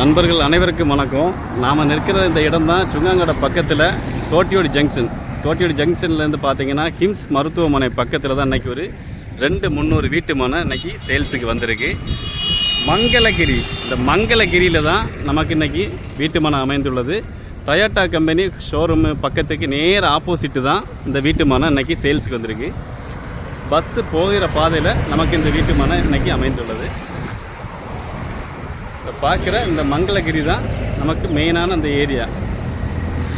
நண்பர்கள் அனைவருக்கும் வணக்கம். நாம் நிற்கிற இந்த இடம் தான் சுங்காங்கடை பக்கத்தில் தோட்டியோடி ஜங்ஷன். தோட்டியோடி ஜங்ஷன்லேருந்து பார்த்தீங்கன்னா ஹிம்ஸ் மருத்துவமனை பக்கத்தில் தான் இன்றைக்கி ஒரு ரெண்டு முந்நூறு வீட்டு மனை இன்றைக்கி சேல்ஸுக்கு வந்திருக்கு. மங்களகிரி இந்த மங்களகிரியில் தான் நமக்கு இன்றைக்கி வீட்டு மனை அமைந்துள்ளது. டொயோட்டா கம்பெனி ஷோரூமு பக்கத்துக்கு நேர் ஆப்போசிட்டு தான் இந்த வீட்டு மனை இன்றைக்கி சேல்ஸுக்கு வந்திருக்கு. பஸ்ஸு போகிற பாதையில் நமக்கு இந்த வீட்டு மனை இன்றைக்கி அமைந்துள்ளது. இப்போ பார்க்குற இந்த மங்களகிரி தான் நமக்கு மெயினான அந்த ஏரியா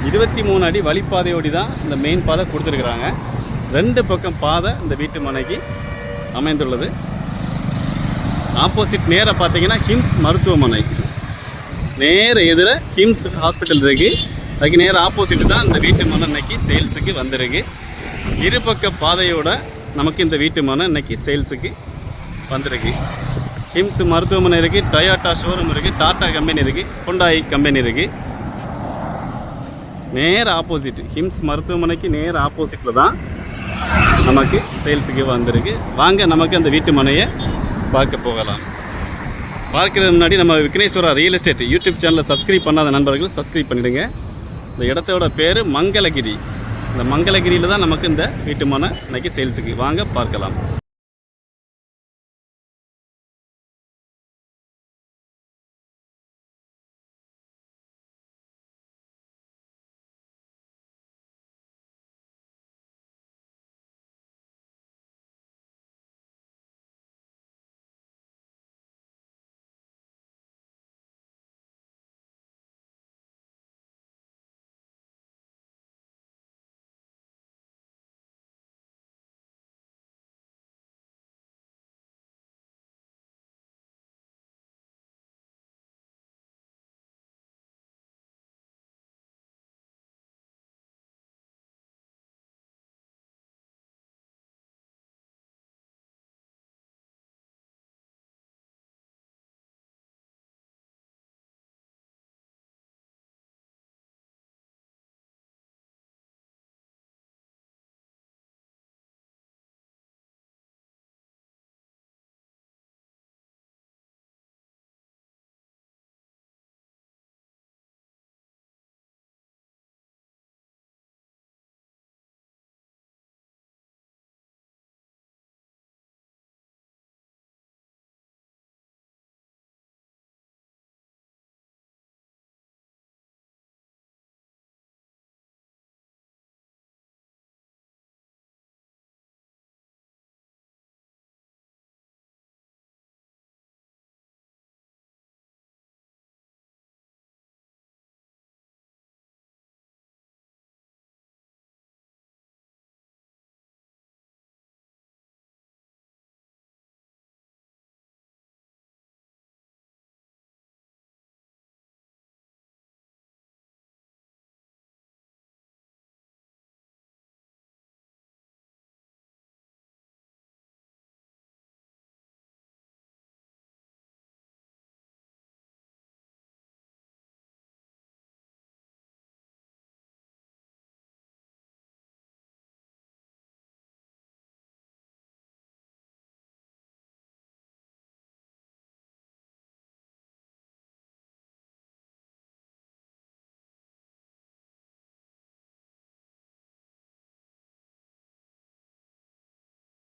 இருபத்தி மூணு அடி வழிப்பாதையோடி தான் இந்த மெயின் பாதை கொடுத்துருக்குறாங்க. ரெண்டு பக்கம் பாதை இந்த வீட்டு மனைக்கு அமைந்துள்ளது. ஆப்போசிட் நேராக பார்த்தீங்கன்னா கிம்ஸ் மருத்துவமனை. நேர எதிர கிம்ஸ் ஹாஸ்பிட்டல் இருக்குது அதுக்கு நேர ஆப்போசிட் தான் இந்த வீட்டு மனை இன்னைக்கு சேல்ஸுக்கு வந்திருக்கு. இருபக்க பாதையோட நமக்கு இந்த வீட்டு மனை இன்னைக்கு சேல்ஸுக்கு வந்திருக்கு. கிம்ஸ் மருத்துவமனை இருக்குது டொயோட்டா ஷோரூம் இருக்குது டாடா கம்பெனி இருக்குது ஹுண்டாய் கம்பெனி இருக்குது நேர் ஆப்போசிட் ஹிம்ஸ் மருத்துவமனைக்கு நேர் ஆப்போசிட்டில் தான் நமக்கு சேல்ஸுக்கு வந்திருக்கு. வாங்க நமக்கு அந்த வீட்டு மனையை பார்க்க போகலாம். பார்க்கறது முன்னாடி நம்ம விக்னேஸ்வரா ரியல் எஸ்டேட் யூடியூப் சேனலை சப்ஸ்கிரைப் பண்ணாத நண்பர்கள் சப்ஸ்கிரைப் பண்ணிடுங்க. இந்த இடத்தோட பேர் மங்களகிரி. இந்த மங்களகிரியில் தான் நமக்கு இந்த வீட்டு மனை இன்னைக்கு சேல்ஸுக்கு வாங்க பார்க்கலாம்.